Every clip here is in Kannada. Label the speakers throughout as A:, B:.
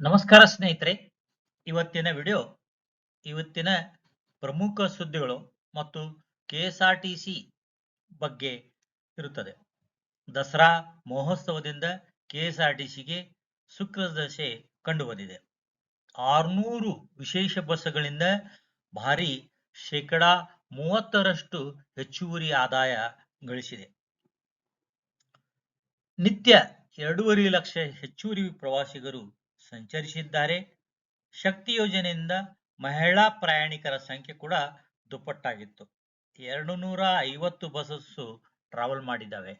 A: ನಮಸ್ಕಾರ ಸ್ನೇಹಿತರೆ. ಇವತ್ತಿನ ವಿಡಿಯೋ ಇವತ್ತಿನ ಪ್ರಮುಖ ಸುದ್ದಿಗಳು ಮತ್ತು K S R T C ಬಗ್ಗೆ ಇರುತ್ತದೆ. ದಸರಾ ಮಹೋತ್ಸವದಿಂದ ಕೆ ಎಸ್ ಆರ್ ಟಿ ಸಿಗೆ ಶುಕ್ರ ದಶೆ ಕಂಡುಬಂದಿದೆ. ಆರ್ನೂರು ವಿಶೇಷ ಬಸ್ಗಳಿಂದ ಭಾರಿ ಶೇಕಡಾ ಮೂವತ್ತರಷ್ಟು ಹೆಚ್ಚುವರಿ ಆದಾಯ ಗಳಿಸಿದೆ. ನಿತ್ಯ ಎರಡೂವರೆ ಲಕ್ಷ ಹೆಚ್ಚುವರಿ ಪ್ರವಾಸಿಗರು ಸಂಚರಿಸಿದ್ದಾರೆ. ಶಕ್ತಿ ಯೋಜನೆಯಿಂದ ಮಹಿಳಾ ಪ್ರಯಾಣಿಕರ ಸಂಖ್ಯೆ ಕೂಡ ದುಪ್ಪಟ್ಟಾಗಿತ್ತು. ಎರಡು ನೂರ ಐವತ್ತು ಬಸ್ಸಸ್ಸು ಟ್ರಾವೆಲ್ ಮಾಡಿದ್ದಾವೆ.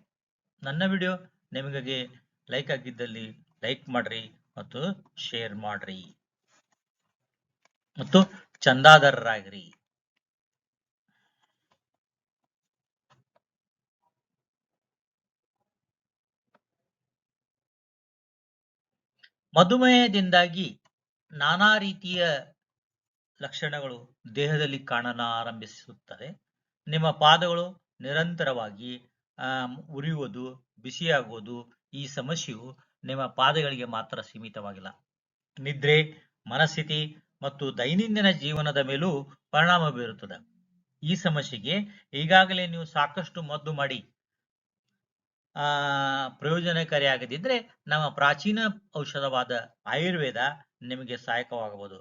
A: ನನ್ನ ವಿಡಿಯೋ ನಿಮಗೆ ಲೈಕ್ ಆಗಿದ್ದಲ್ಲಿ ಲೈಕ್ ಮಾಡ್ರಿ ಮತ್ತು ಶೇರ್ ಮಾಡ್ರಿ. ಮತ್ತು ಚಂದಾದಾರರಾಗಿರಿ. ಮಧುಮೇಹದಿಂದಾಗಿ ನಾನಾ ರೀತಿಯ ಲಕ್ಷಣಗಳು ದೇಹದಲ್ಲಿ ಕಾಣಲಾರಂಭಿಸುತ್ತದೆ ನಿಮ್ಮ ಪಾದಗಳು ನಿರಂತರವಾಗಿ ಉರಿಯುವುದು, ಬಿಸಿಯಾಗುವುದು, ಈ ಸಮಸ್ಯೆಯು ನಿಮ್ಮ ಪಾದಗಳಿಗೆ ಮಾತ್ರ ಸೀಮಿತವಾಗಿಲ್ಲ. ನಿದ್ರೆ, ಮನಸ್ಥಿತಿ ಮತ್ತು ದೈನಂದಿನ ಜೀವನದ ಮೇಲೂ ಪರಿಣಾಮ ಬೀರುತ್ತದೆ. ಈ ಸಮಸ್ಯೆಗೆ ಈಗಾಗಲೇ ನೀವು ಸಾಕಷ್ಟು ಮದ್ದು ಮಾಡಿ ಆ, ಪ್ರಯೋಜನಕಾರಿಯಾಗದಿದ್ರೆ ನಮ್ಮ ಪ್ರಾಚೀನ ಔಷಧವಾದ ಆಯುರ್ವೇದ ನಿಮಗೆ ಸಹಾಯಕವಾಗಬಹುದು.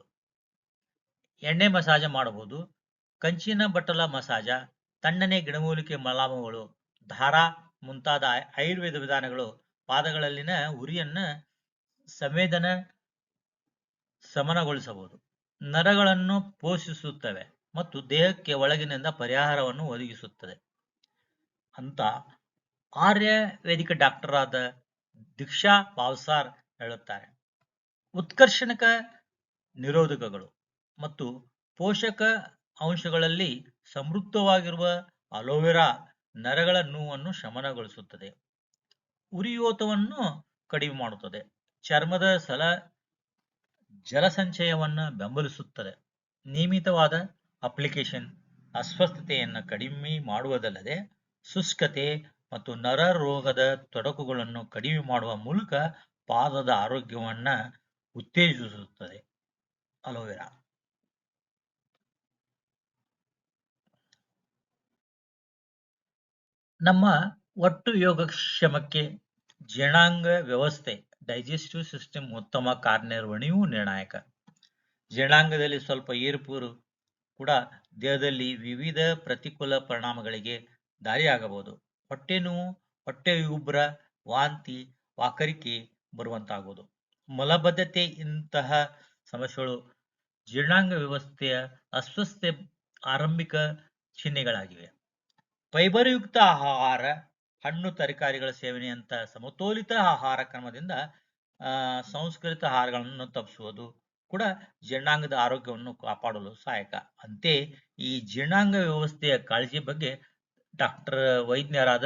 A: ಎಣ್ಣೆ ಮಸಾಜ ಮಾಡಬಹುದು, ಕಂಚಿನ ಬಟ್ಟಲ ಮಸಾಜ, ತಣ್ಣನೆ ಗಿಡಮೂಲಿಕೆ ಮಲಾಮಗಳು ಧಾರಾ ಮುಂತಾದ ಆಯುರ್ವೇದ ವಿಧಾನಗಳು ಪಾದಗಳಲ್ಲಿನ ಉರಿಯನ್ನ ಸಂವೇದನ ಸಮನಗೊಳಿಸಬಹುದು ನರಗಳನ್ನು ಪೋಷಿಸುತ್ತವೆ ಮತ್ತು ದೇಹಕ್ಕೆ ಒಳಗಿನಿಂದ ಪರಿಹಾರವನ್ನು ಒದಗಿಸುತ್ತದೆ. ಅಂತ ಆರ್ಯವೇದಿಕ ಡಾಕ್ಟರ್ ಆದ ದೀಕ್ಷಾ ಪಾವ್ಸಾರ್ ಹೇಳುತ್ತಾರೆ. ಉತ್ಕರ್ಷಣಕ ನಿರೋಧಕಗಳು ಮತ್ತು ಪೋಷಕ ಅಂಶಗಳಲ್ಲಿ ಸಮೃದ್ಧವಾಗಿರುವ ಅಲೋವೆರಾ ನರಗಳ ನೋವನ್ನು ಶಮನಗೊಳಿಸುತ್ತದೆ. ಉರಿಯೋತವನ್ನು ಕಡಿಮೆ ಮಾಡುತ್ತದೆ. ಚರ್ಮದ ಸಲ ಜಲಸಂಚಯವನ್ನು ಬೆಂಬಲಿಸುತ್ತದೆ. ನಿಯಮಿತವಾದ ಅಪ್ಲಿಕೇಶನ್ ಅಸ್ವಸ್ಥತೆಯನ್ನು ಕಡಿಮೆ ಮಾಡುವುದಲ್ಲದೆ ಶುಷ್ಕತೆ ಮತ್ತು ನರ ರೋಗದ ತೊಡಕುಗಳನ್ನು ಕಡಿಮೆ ಮಾಡುವ ಮೂಲಕ ಪಾದದ ಆರೋಗ್ಯವನ್ನ ಉತ್ತೇಜಿಸುತ್ತದೆ. ಅಲೋವೆರಾ. ನಮ್ಮ ಒಟ್ಟು ಯೋಗಕ್ಷೇಮಕ್ಕೆ ಜೀರ್ಣಾಂಗ ವ್ಯವಸ್ಥೆ, ಡೈಜೆಸ್ಟಿವ್ ಸಿಸ್ಟಮ್, ಉತ್ತಮ ಕಾರ್ಯನಿರ್ವಹಣೆಯೂ ನಿರ್ಣಾಯಕ. ಜೀರ್ಣಾಂಗದಲ್ಲಿ ಸ್ವಲ್ಪ ಏರುಪೂರು ಕೂಡ ದೇಹದಲ್ಲಿ ವಿವಿಧ ಪ್ರತಿಕೂಲ ಪರಿಣಾಮಗಳಿಗೆ ದಾರಿಯಾಗಬಹುದು. ಹೊಟ್ಟೆ ನೋವು ಹೊಟ್ಟೆ ಉಬ್ರ ವಾಂತಿ, ವಾಕರಿಕೆ ಬರುವಂತಾಗುವುದು ಮಲಬದ್ಧತೆ ಇಂತಹ ಸಮಸ್ಯೆಗಳು ಜೀರ್ಣಾಂಗ ವ್ಯವಸ್ಥೆಯ ಅಸ್ವಸ್ಥತೆ ಆರಂಭಿಕ ಚಿಹ್ನೆಗಳಾಗಿವೆ. ಫೈಬರ್ಯುಕ್ತ ಆಹಾರ, ಹಣ್ಣು ತರಕಾರಿಗಳ ಸೇವನೆಯಂತ ಸಮತೋಲಿತ ಆಹಾರ ಕ್ರಮದಿಂದ ಸಂಸ್ಕೃತ ಆಹಾರಗಳನ್ನು ತಪ್ಪಿಸುವುದು ಕೂಡ ಜೀರ್ಣಾಂಗದ ಆರೋಗ್ಯವನ್ನು ಕಾಪಾಡಲು ಸಹಾಯಕ. ಅಂತೆ ಈ ಜೀರ್ಣಾಂಗ ವ್ಯವಸ್ಥೆಯ ಕಾಳಜಿ ಬಗ್ಗೆ ಡಾಕ್ಟರ್ ವೈಜ್ಞರಾದ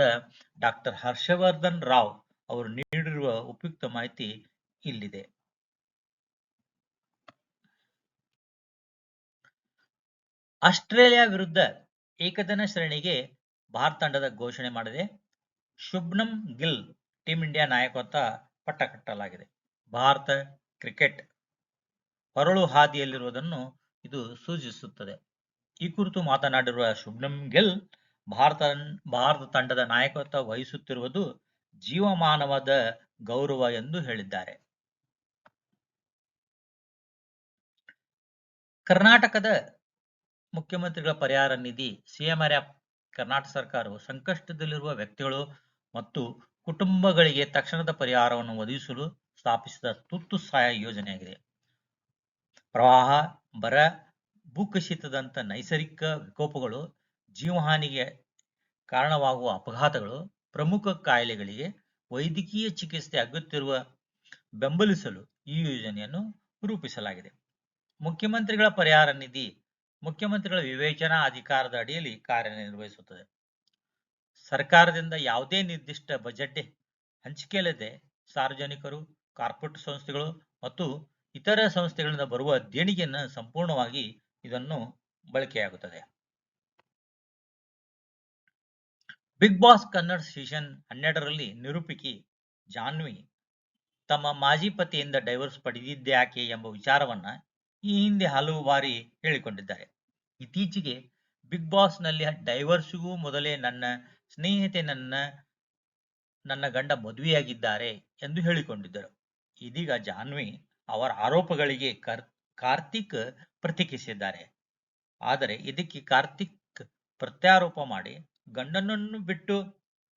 A: ಡಾಕ್ಟರ್ ಹರ್ಷವರ್ಧನ್ ರಾವ್ ಅವರು ನೀಡಿರುವ ಉಪಯುಕ್ತ ಮಾಹಿತಿ ಇಲ್ಲಿದೆ. ಆಸ್ಟ್ರೇಲಿಯಾ ವಿರುದ್ಧ ಏಕದಿನ ಶ್ರೇಣಿಗೆ ಭಾರತ ತಂಡದ ಘೋಷಣೆ ಮಾಡಿದೆ. ಶುಭ್ನಂ ಗಿಲ್ ಟೀಂ ಇಂಡಿಯಾ ನಾಯಕತ್ವ ಪಟ್ಟ ಕಟ್ಟಲಾಗಿದೆ. ಭಾರತ ಕ್ರಿಕೆಟ್ ಹೊರಳು ಹಾದಿಯಲ್ಲಿರುವುದನ್ನು ಇದು ಸೂಚಿಸುತ್ತದೆ. ಈ ಕುರಿತು ಮಾತನಾಡಿರುವ ಶುಭ್ನಂ ಗಿಲ್ ಭಾರತ ಭಾರತ ತಂಡದ ನಾಯಕತ್ವ ವಹಿಸುತ್ತಿರುವುದು ಜೀವಮಾನವದ ಗೌರವ ಎಂದು ಹೇಳಿದ್ದಾರೆ. ಕರ್ನಾಟಕದ ಮುಖ್ಯಮಂತ್ರಿಗಳ ಪರಿಹಾರ ನಿಧಿ ಸಿಎಂಆರ್ಎಫ್ ಕರ್ನಾಟಕ ಸರ್ಕಾರವು ಸಂಕಷ್ಟದಲ್ಲಿರುವ ವ್ಯಕ್ತಿಗಳು ಮತ್ತು ಕುಟುಂಬಗಳಿಗೆ ತಕ್ಷಣದ ಪರಿಹಾರವನ್ನು ಒದಗಿಸಲು ಸ್ಥಾಪಿಸಿದ ತುರ್ತು ಸಹಾಯ ಯೋಜನೆಯಾಗಿದೆ. ಪ್ರವಾಹ, ಬರ ಭೂಕುಸಿತದಂತ ನೈಸರ್ಗಿಕ ವಿಕೋಪಗಳು ಜೀವಹಾನಿಗೆ ಕಾರಣವಾಗುವ ಅಪಘಾತಗಳು ಪ್ರಮುಖ ಕಾಯಿಲೆಗಳಿಗೆ ವೈದ್ಯಕೀಯ ಚಿಕಿತ್ಸೆ ಅಗತ್ಯವಿರುವ ಬೆಂಬಲಿಸಲು ಈ ಯೋಜನೆಯನ್ನು ರೂಪಿಸಲಾಗಿದೆ. ಮುಖ್ಯಮಂತ್ರಿಗಳ ಪರಿಹಾರ ನಿಧಿ ಮುಖ್ಯಮಂತ್ರಿಗಳ ವಿವೇಚನಾ ಅಧಿಕಾರದ ಅಡಿಯಲ್ಲಿ ಕಾರ್ಯನಿರ್ವಹಿಸುತ್ತದೆ. ಸರ್ಕಾರದಿಂದ ಯಾವುದೇ ನಿರ್ದಿಷ್ಟ ಬಜೆಟ್ ಹಂಚಿಕೆಯಲ್ಲದೆ ಸಾರ್ವಜನಿಕರು, ಕಾರ್ಪೊರೇಟ್ ಸಂಸ್ಥೆಗಳು ಮತ್ತು ಇತರ ಸಂಸ್ಥೆಗಳಿಂದ ಬರುವ ದೇಣಿಗೆಯನ್ನು ಸಂಪೂರ್ಣವಾಗಿ ಇದನ್ನು ಬಳಕೆಯಾಗುತ್ತದೆ. ಬಿಗ್ ಬಾಸ್ ಕನ್ನಡ ಸೀಸನ್ ಹನ್ನೆರಡರಲ್ಲಿ ನಿರೂಪಿಕಿ. ಜಾನ್ವಿ ತಮ್ಮ ಮಾಜಿ ಪತಿಯಿಂದ ಡೈವರ್ಸ್ ಪಡೆದಿದ್ದೆ ಯಾಕೆ ಎಂಬ ವಿಚಾರವನ್ನ ಈ ಹಿಂದೆ ಹಲವು ಬಾರಿ ಹೇಳಿಕೊಂಡಿದ್ದಾರೆ. ಇತ್ತೀಚೆಗೆ ಬಿಗ್ ಬಾಸ್ನಲ್ಲಿ ಡೈವರ್ಸ್ಗೂ ಮೊದಲೇ ನನ್ನ ಸ್ನೇಹಿತೆ ನನ್ನ ನನ್ನ ಗಂಡ ಮದುವೆಯಾಗಿದ್ದಾರೆ ಎಂದು ಹೇಳಿಕೊಂಡಿದ್ದರು. ಇದೀಗ ಜಾನ್ವಿ ಅವರ ಆರೋಪಗಳಿಗೆ ಕರ್- ಕಾರ್ತಿಕ್ ಪ್ರತಿಕ್ರಿಯಿಸಿದ್ದಾರೆ ಆದರೆ ಇದಕ್ಕೆ ಕಾರ್ತಿಕ್ ಪ್ರತ್ಯಾರೋಪ ಮಾಡಿ ಗಂಡನನ್ನು ಬಿಟ್ಟು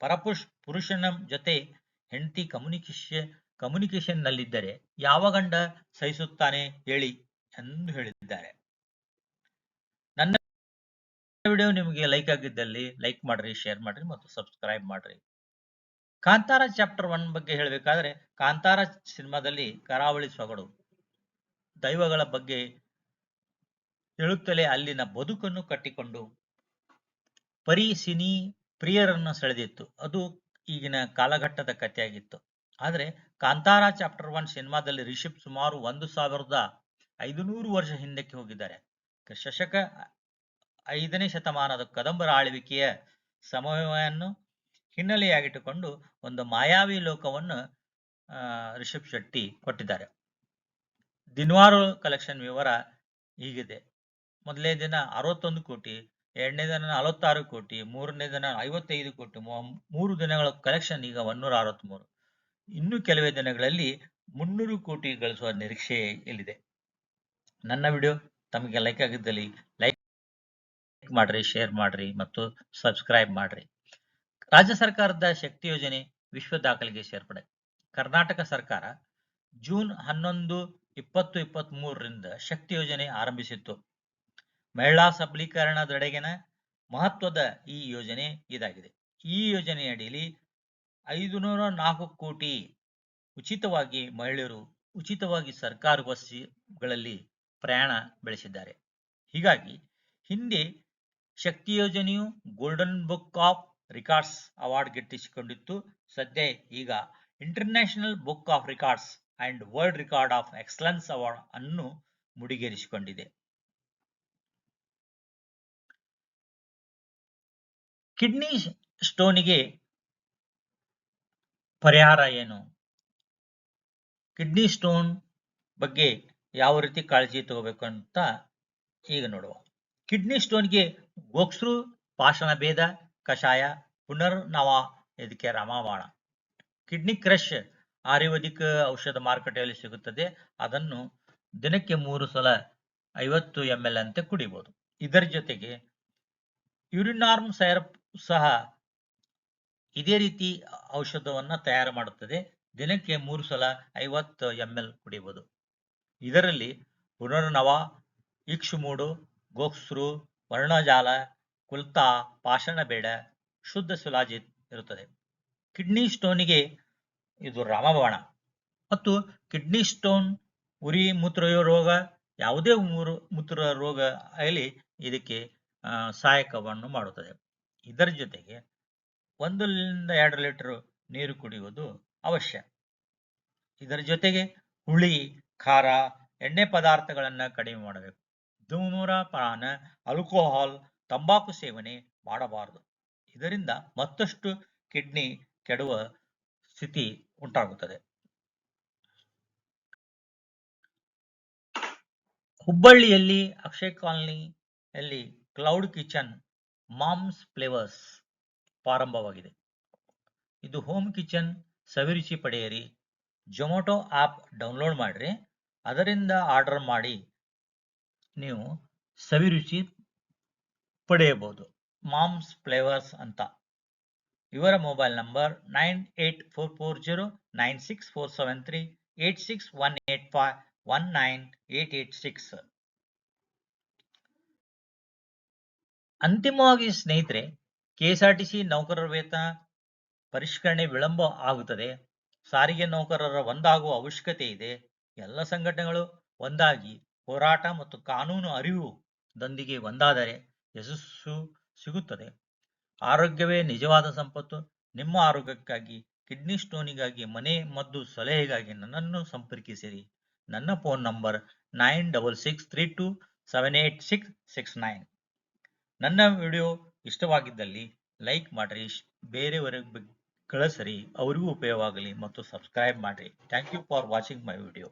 A: ಪರಪುಷ್ ಪುರುಷನ ಜೊತೆ ಹೆಂಡತಿ ಕಮ್ಯುನಿಕೇಶನ್ ಕಮ್ಯುನಿಕೇಶನ್ನಲ್ಲಿದ್ದರೆ ಯಾವ ಗಂಡ ಸಹಿಸುತ್ತಾನೆ ಹೇಳಿ ಎಂದು ಹೇಳಿದ್ದಾರೆ. ನನ್ನ ವಿಡಿಯೋ ನಿಮಗೆ ಲೈಕ್ ಆಗಿದ್ದಲ್ಲಿ ಲೈಕ್ ಮಾಡ್ರಿ, ಶೇರ್ ಮಾಡ್ರಿ ಮತ್ತು ಸಬ್ಸ್ಕ್ರೈಬ್ ಮಾಡ್ರಿ. ಕಾಂತಾರ ಚಾಪ್ಟರ್ ಒನ್ ಬಗ್ಗೆ ಹೇಳಬೇಕಾದ್ರೆ ಕಾಂತಾರ ಸಿನಿಮಾದಲ್ಲಿ ಕರಾವಳಿ ಸೊಗಡು ದೈವಗಳ ಬಗ್ಗೆ ಹೇಳುತ್ತಲೇ ಅಲ್ಲಿನ ಬದುಕನ್ನು ಕಟ್ಟಿಕೊಂಡು ಪರಿ ಸಿನಿ ಪ್ರಿಯರನ್ನು ಸೆಳೆದಿತ್ತು. ಅದು ಈಗಿನ ಕಾಲಘಟ್ಟದ ಕಥೆಯಾಗಿತ್ತು. ಆದರೆ ಕಾಂತಾರ ಚಾಪ್ಟರ್ ಒನ್ ಸಿನಿಮಾದಲ್ಲಿ ರಿಷಬ್ ಸುಮಾರು ಒಂದು ಸಾವಿರದ ಐದುನೂರು ವರ್ಷ ಹಿಂದಕ್ಕೆ ಹೋಗಿದ್ದಾರೆ. ಶಶಕ ಐದನೇ ಶತಮಾನದ ಕದಂಬರ ಆಳ್ವಿಕೆಯ ಸಮಯವನ್ನು ಹಿನ್ನೆಲೆಯಾಗಿಟ್ಟುಕೊಂಡು ಒಂದು ಮಾಯಾವಿ ಲೋಕವನ್ನು ರಿಷಬ್ ಶೆಟ್ಟಿ ಕೊಟ್ಟಿದ್ದಾರೆ. ದಿನವಾರು ಕಲೆಕ್ಷನ್ ವಿವರ ಹೀಗಿದೆ. ಮೊದಲೇ ದಿನ ಅರವತ್ತೊಂದು ಕೋಟಿ ಎರಡನೇ ದಿನ ನಲವತ್ತಾರು ಕೋಟಿ, ಮೂರನೇ ದಿನ ಐವತ್ತೈದು ಕೋಟಿ ಮೂರು ದಿನಗಳ ಕಲೆಕ್ಷನ್ ಈಗ ಒನ್ನೂರ ಅರವತ್ಮೂರು. ಇನ್ನು ಕೆಲವೇ ದಿನಗಳಲ್ಲಿ ಮುನ್ನೂರು ಕೋಟಿ ಗಳಿಸುವ ನಿರೀಕ್ಷೆ ಇಲ್ಲಿದೆ. ನನ್ನ ವಿಡಿಯೋ ತಮಗೆ ಲೈಕ್ ಆಗಿದ್ದಲ್ಲಿ ಲೈಕ್ ಮಾಡ್ರಿ ಶೇರ್ ಮಾಡ್ರಿ ಮತ್ತು ಸಬ್ಸ್ಕ್ರೈಬ್ ಮಾಡ್ರಿ. ರಾಜ್ಯ ಸರ್ಕಾರದ ಶಕ್ತಿ ಯೋಜನೆ ವಿಶ್ವ ದಾಖಲೆಗೆ ಸೇರ್ಪಡೆ. ಕರ್ನಾಟಕ ಸರ್ಕಾರ ಜೂನ್ ಹನ್ನೊಂದು ಇಪ್ಪತ್ತು ಇಪ್ಪತ್ತ್ ಮೂರರಿಂದ ಶಕ್ತಿ ಯೋಜನೆ ಆರಂಭಿಸಿತ್ತು. ಮಹಿಳಾ ಸಬಲೀಕರಣದೆಡೆಗಿನ ಮಹತ್ವದ ಈ ಯೋಜನೆ ಇದಾಗಿದೆ. ಈ ಯೋಜನೆಯಡಿಯಲ್ಲಿ ಐದುನೂರ ನಾಲ್ಕು ಕೋಟಿ ಉಚಿತವಾಗಿ ಮಹಿಳೆಯರು ಉಚಿತವಾಗಿ ಸರ್ಕಾರಿ ಬಸ್ಗಳಲ್ಲಿ ಪ್ರಯಾಣ ಬೆಳೆಸಿದ್ದಾರೆ. ಹೀಗಾಗಿ ಹಿಂದೆ ಶಕ್ತಿ ಯೋಜನೆಯು golden book of records award ಗಿಟ್ಟಿಸಿಕೊಂಡಿತ್ತು. ಸದ್ಯ ಈಗ international book of records and world record of excellence award ಅನ್ನು ಮುಡಿಗೇರಿಸಿಕೊಂಡಿದೆ. ಕಿಡ್ನಿ ಸ್ಟೋನಿಗೆ ಪರಿಹಾರ ಏನು? ಕಿಡ್ನಿ ಸ್ಟೋನ್ ಬಗ್ಗೆ ಯಾವ ರೀತಿ ಕಾಳಜಿ ತಗೋಬೇಕು ಅಂತ ಈಗ ನೋಡುವ. ಕಿಡ್ನಿ ಸ್ಟೋನ್ಗೆ ಗೋಕ್ಸ್ರು, ಪಾಷಾಣ ಭೇದ, ಕಷಾಯ, ಪುನರ್ನವ ಇದಕ್ಕೆ ರಮಾವಾಣ ಕಿಡ್ನಿ ಕ್ರಶ್ ಆಯುರ್ವೇದಿಕ್ ಔಷಧ ಮಾರುಕಟ್ಟೆಯಲ್ಲಿ ಸಿಗುತ್ತದೆ. ಅದನ್ನು ದಿನಕ್ಕೆ ಮೂರು ಸಲ ಐವತ್ತು ಎಂ ಎಲ್ ಅಂತೆ ಕುಡಿಬಹುದು ಇದರ ಜೊತೆಗೆ ಯುರಿನಾರ್ಮ್ ಸೈರಪ್ ಸಹ ಇದೇ ರೀತಿ ಔಷಧವನ್ನ ತಯಾರು ಮಾಡುತ್ತದೆ. ದಿನಕ್ಕೆ ಮೂರು ಸಲ ಐವತ್ತು ಎಂ ಎಲ್ ಕುಡಿಯಬಹುದು ಇದರಲ್ಲಿ ಪುನರ್ನವ, ಇಕ್ಷುಮೂಡು, ಗೋಕ್ಸ್ರು, ವರ್ಣಜಾಲ, ಕುಲ್ತಾ ಪಾಷಾಣ ಬೇಡ ಶುದ್ಧ ಸುಲಾಜಿತ್ ಇರುತ್ತದೆ. ಕಿಡ್ನಿ ಸ್ಟೋನಿಗೆ ಇದು ರಾಮಬಾಣ. ಮತ್ತು ಕಿಡ್ನಿ ಸ್ಟೋನ್, ಉರಿ ಮೂತ್ರ ರೋಗ, ಯಾವುದೇ ಮೂರು ಮೂತ್ರ ರೋಗ ಆಗಲಿ ಇದಕ್ಕೆ ಸಹಾಯಕವನ್ನು ಮಾಡುತ್ತದೆ. ಇದರ ಜೊತೆಗೆ ಒಂದರಿಂದ ಎರಡು ಲೀಟರ್ ನೀರು ಕುಡಿಯುವುದು ಅವಶ್ಯ. ಇದರ ಜೊತೆಗೆ ಹುಳಿ, ಖಾರ, ಎಣ್ಣೆ ಪದಾರ್ಥಗಳನ್ನು ಕಡಿಮೆ ಮಾಡಬೇಕು. ಧೂಮ್ರಪಾನ ಆಲ್ಕೋಹಾಲ್ ತಂಬಾಕು ಸೇವನೆ ಮಾಡಬಾರದು. ಇದರಿಂದ ಮತ್ತಷ್ಟು ಕಿಡ್ನಿ ಕೆಡುವ ಸ್ಥಿತಿ ಉಂಟಾಗುತ್ತದೆ. ಹುಬ್ಬಳ್ಳಿಯಲ್ಲಿ, ಅಕ್ಷಯ್ ಕಾಲನಿಯಲ್ಲಿ ಕ್ಲೌಡ್ ಕಿಚನ್ ಮಾಮ್ಸ್ ಫ್ಲೇವರ್ಸ್ ಪ್ರಾರಂಭವಾಗಿದೆ. ಇದು ಹೋಮ್ ಕಿಚನ್ ಸವಿರುಚಿ ಪಡೆಯಿರಿ. ಜೊಮೊಟೊ ಆ್ಯಪ್ ಡೌನ್ಲೋಡ್ ಮಾಡಿರಿ. ಅದರಿಂದ ಆರ್ಡರ್ ಮಾಡಿ ನೀವು ಸವಿರುಚಿ ಪಡೆಯಬಹುದು. ಮಾಮ್ಸ್ ಫ್ಲೇವರ್ಸ್ ಅಂತ. ಇವರ mobile number nine eight four four zero nine six four seven three eight six one eight five one nine eight eight six ಅಂತಿಮವಾಗಿ ಸ್ನೇಹಿತರೆ, ಕೆಎಸ್ಆರ್ಟಿಸಿ ನೌಕರರ ವೇತನ ಪರಿಷ್ಕರಣೆ ವಿಳಂಬ ಆಗುತ್ತದೆ. ಸಾರಿಗೆ ನೌಕರರ ಒಂದಾಗುವ ಅವಶ್ಯಕತೆ ಇದೆ. ಎಲ್ಲ ಸಂಘಟನೆಗಳು ಒಂದಾಗಿ ಹೋರಾಟ ಮತ್ತು ಕಾನೂನು ಅರಿವು ಅರಿವುದೊಂದಿಗೆ ಒಂದಾದರೆ ಯಶಸ್ಸು ಸಿಗುತ್ತದೆ. ಆರೋಗ್ಯವೇ ನಿಜವಾದ ಸಂಪತ್ತು. ನಿಮ್ಮ ಆರೋಗ್ಯಕ್ಕಾಗಿ, ಕಿಡ್ನಿ ಸ್ಟೋನಿಗಾಗಿ, ಮನೆ ಮದ್ದು ಸಲಹೆಗಾಗಿ ನನ್ನನ್ನು ಸಂಪರ್ಕಿಸಿರಿ. ನನ್ನ phone number nine double six three two seven eight six six nine. ನನ್ನ ವಿಡಿಯೋ ಇಷ್ಟವಾಗಿದ್ದಲ್ಲಿ ಲೈಕ್ ಮಾಡಿರಿ ಬೇರೆಯವರಿಗೆ ಕಳಿಸ್ರಿ, ಅವರಿಗೂ ಉಪಯೋಗ ಆಗಲಿ ಮತ್ತು ಸಬ್ಸ್ಕ್ರೈಬ್ ಮಾಡಿರಿ. Thank you for watching my video.